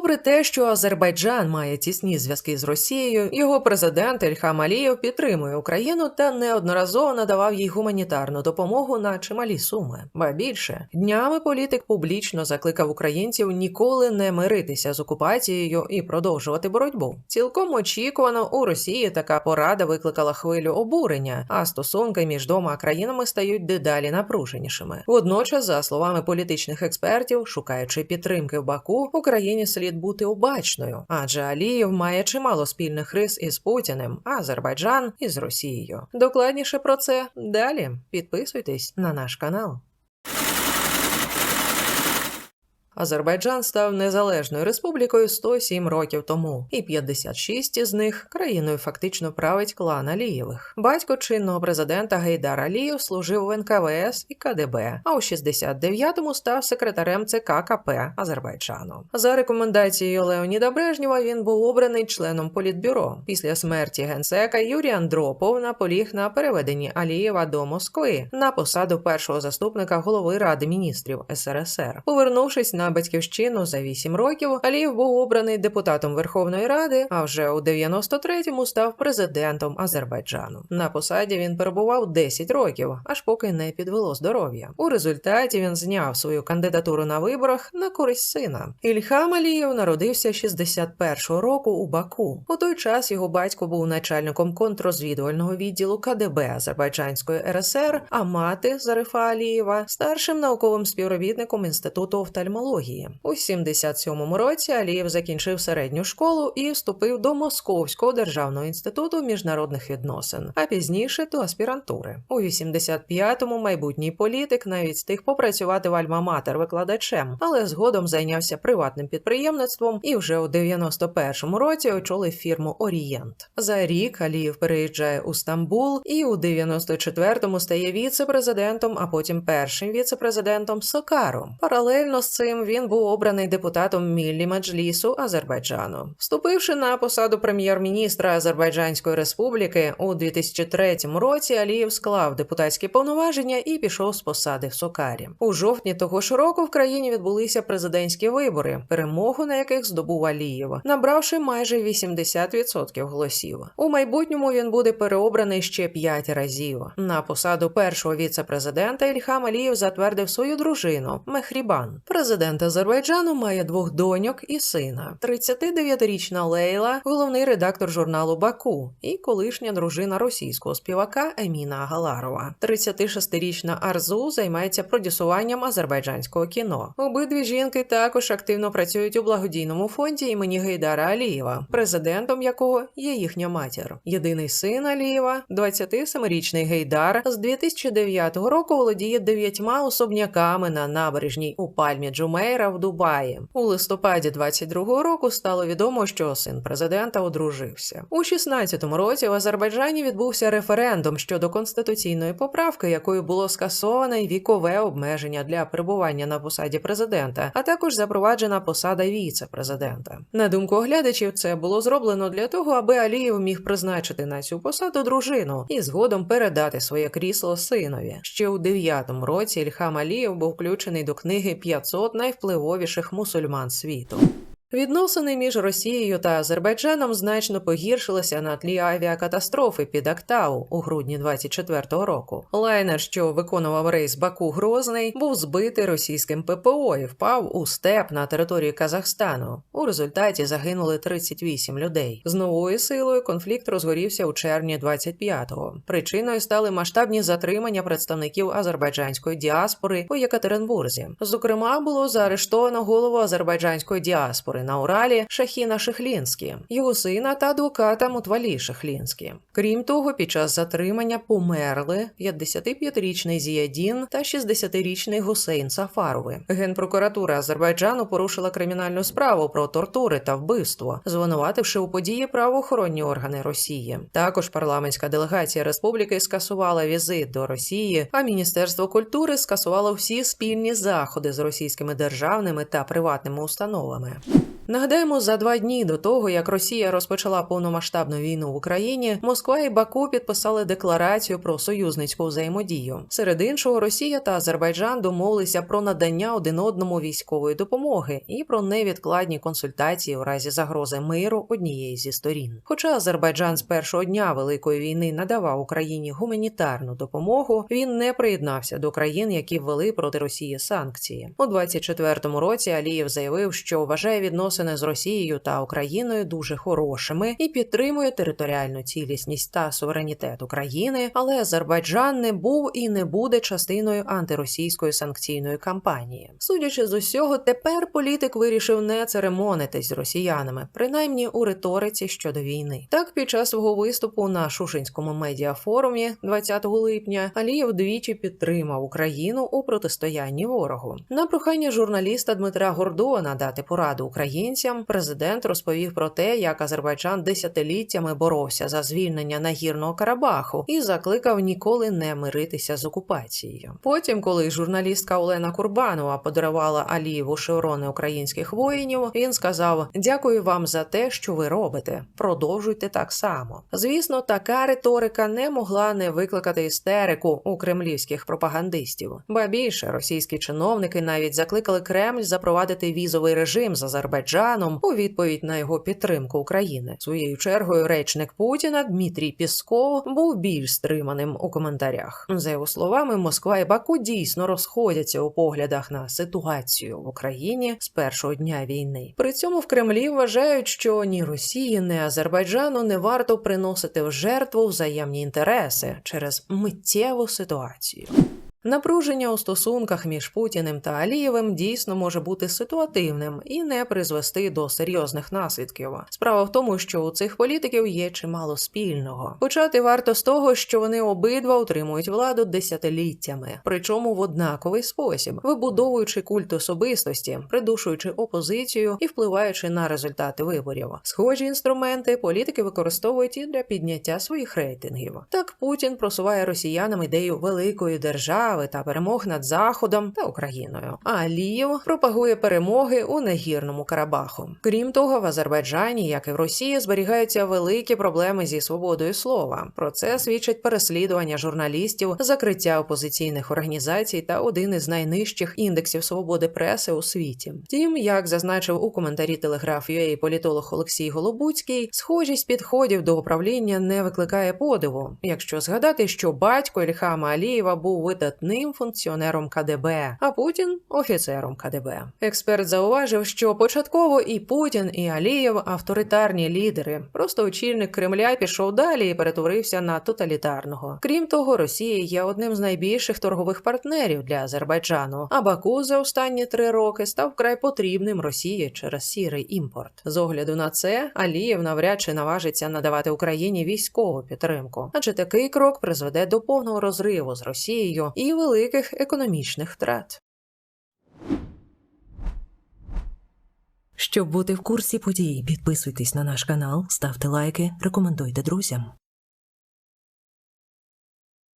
Попри те, що Азербайджан має тісні зв'язки з Росією, його президент Ільхам Алієв підтримує Україну та неодноразово надавав їй гуманітарну допомогу на чималі суми. Ба більше днями політик публічно закликав українців ніколи не миритися з окупацією і продовжувати боротьбу. Цілком очікувано у Росії така порада викликала хвилю обурення, а стосунки між двома країнами стають дедалі напруженішими. Водночас, за словами політичних експертів, шукаючи підтримки в Баку, Україні слід бути обачною, адже Алієв має чимало спільних рис із Путіним, Азербайджан із Росією. Докладніше про це далі. Підписуйтесь на наш канал. Азербайджан став незалежною республікою 107 років тому, і 56 із них країною фактично править клан Алієвих. Батько чинного президента Гейдар Алієв служив в НКВС і КДБ, а у 69-му став секретарем ЦК КП Азербайджану. За рекомендацією Леоніда Брежнєва він був обраний членом політбюро. Після смерті генсека Юрій Андропов наполіг на переведенні Алієва до Москви на посаду першого заступника голови Ради міністрів СРСР. Повернувшись на батьківщину за 8 років, Алієв був обраний депутатом Верховної Ради, а вже у 93-му став президентом Азербайджану. На посаді він перебував 10 років, аж поки не підвело здоров'я. У результаті він зняв свою кандидатуру на виборах на користь сина. Ільхам Алієв народився 61-го року у Баку. У той час його батько був начальником контррозвідувального відділу КДБ Азербайджанської РСР, а мати Зарифа Алієва старшим науковим співробітником інституту офтальмології. У 77-му році Алієв закінчив середню школу і вступив до Московського державного інституту міжнародних відносин, а пізніше до аспірантури. У 85-му майбутній політик навіть встиг попрацювати в Альма-Матер викладачем, але згодом зайнявся приватним підприємництвом і вже у 91-му році очолив фірму Орієнт. За рік Алієв переїжджає у Стамбул і у 94-му стає віце-президентом, а потім першим віце-президентом Сокару. Паралельно з цим він був обраний депутатом Міллі Меджлісу Азербайджану. Вступивши на посаду прем'єр-міністра Азербайджанської республіки у 2003 році, Алієв склав депутатські повноваження і пішов з посади в Сокарі. У жовтні того ж року в країні відбулися президентські вибори, перемогу на яких здобув Алієв, набравши майже 80% голосів. У майбутньому він буде переобраний ще 5 разів. На посаду першого віце-президента Ільхам Алієв затвердив свою дружину Мехрібан. Президент Азербайджану має двох доньок і сина. 39-річна Лейла, головний редактор журналу Баку, і колишня дружина російського співака Еміна Галарова. 36-річна Арзу займається продюсуванням азербайджанського кіно. Обидві жінки також активно працюють у благодійному фонді імені Гейдара Алієва, президентом якого є їхня матір. Єдиний син Алієва, 27-річний Гейдар, з 2009 року володіє дев'ятьма особняками на набережній у пальмі Джумейра в Дубаї. У листопаді 22-го року стало відомо, що син президента одружився. У 16-му році в Азербайджані відбувся референдум щодо конституційної поправки, якою було скасоване вікове обмеження для перебування на посаді президента, а також запроваджена посада віце-президента. На думку оглядачів, це було зроблено для того, аби Алієв міг призначити на цю посаду дружину і згодом передати своє крісло синові. Ще у 9-му році Ільхам Алієв був включений до книги 500 найвпливовіших мусульман світу. Відносини між Росією та Азербайджаном значно погіршилися на тлі авіакатастрофи під Актау у грудні 24-го року. Лайнер, що виконував рейс Баку Грозний, був збитий російським ППО і впав у степ на території Казахстану. У результаті загинули 38 людей. З новою силою конфлікт розгорівся у червні 25-го. Причиною стали масштабні затримання представників азербайджанської діаспори у Єкатеринбурзі. Зокрема, було заарештовано голову азербайджанської діаспори на Уралі Шахіна Шехлінські, його сина та адвоката Мутвалі Шехлінські. Крім того, під час затримання померли 55-річний Зіядін та 60-річний Гусейн Сафарови. Генпрокуратура Азербайджану порушила кримінальну справу про тортури та вбивство, звинувативши у події правоохоронні органи Росії. Також парламентська делегація республіки скасувала візит до Росії, а Міністерство культури скасувало всі спільні заходи з російськими державними та приватними установами. Нагадаємо, за два дні до того, як Росія розпочала повномасштабну війну в Україні, Москва і Баку підписали декларацію про союзницьку взаємодію. Серед іншого, Росія та Азербайджан домовилися про надання один одному військової допомоги і про невідкладні консультації у разі загрози миру однієї зі сторін. Хоча Азербайджан з першого дня великої війни надавав Україні гуманітарну допомогу, він не приєднався до країн, які ввели проти Росії санкції. У 24-му році Алієв заявив, що вважає відносини з Росією та Україною дуже хорошими і підтримує територіальну цілісність та суверенітет України, але Азербайджан не був і не буде частиною антиросійської санкційної кампанії. Судячи з усього, тепер політик вирішив не церемонитись з росіянами, принаймні у риториці щодо війни. Так, під час свого виступу на Шушинському медіафорумі 20 липня Алієв двічі підтримав Україну у протистоянні ворогу. На прохання журналіста Дмитра Гордова надати пораду українцям. Президент розповів про те, як Азербайджан десятиліттями боровся за звільнення нагірного Карабаху і закликав ніколи не миритися з окупацією. Потім, коли журналістка Олена Курбанова подарувала Алієву шеврони українських воїнів, він сказав: Дякую вам за те, що ви робите. Продовжуйте так само. Звісно, така риторика не могла не викликати істерику у кремлівських пропагандистів. Ба більше російські чиновники навіть закликали Кремль запровадити візовий режим з Азербайджаном у відповідь на його підтримку України. Своєю чергою речник Путіна Дмитрій Пісков був більш стриманим у коментарях. За його словами, Москва і Баку дійсно розходяться у поглядах на ситуацію в Україні з першого дня війни. При цьому в Кремлі вважають, що ні Росії, ні Азербайджану не варто приносити в жертву взаємні інтереси через миттєву ситуацію. Напруження у стосунках між Путіним та Алієвим дійсно може бути ситуативним і не призвести до серйозних наслідків. Справа в тому, що у цих політиків є чимало спільного. Почати варто з того, що вони обидва утримують владу десятиліттями, причому в однаковий спосіб, вибудовуючи культ особистості, придушуючи опозицію і впливаючи на результати виборів. Схожі інструменти політики використовують і для підняття своїх рейтингів. Так Путін просуває росіянам ідею великої держави та перемог над Заходом та Україною. А Алієв пропагує перемоги у нагірному Карабаху. Крім того, в Азербайджані, як і в Росії, зберігаються великі проблеми зі свободою слова. Про це свідчить переслідування журналістів, закриття опозиційних організацій та один із найнижчих індексів свободи преси у світі. Втім, як зазначив у коментарі телеграф UA політолог Олексій Голобуцький, схожість підходів до управління не викликає подиву, якщо згадати, що батько Ільхама Алієва був видатним функціонером КДБ, а Путін офіцером КДБ. Експерт зауважив, що початково і Путін, і Алієв авторитарні лідери. Просто очільник Кремля пішов далі і перетворився на тоталітарного. Крім того, Росія є одним з найбільших торгових партнерів для Азербайджану. А Баку за останні три роки став вкрай потрібним Росії через сірий імпорт. З огляду на це Алієв навряд чи наважиться надавати Україні військову підтримку, адже такий крок призведе до повного розриву з Росією великих економічних втрат. Щоб бути в курсі подій, підписуйтесь на наш канал, ставте лайки, рекомендуйте друзям.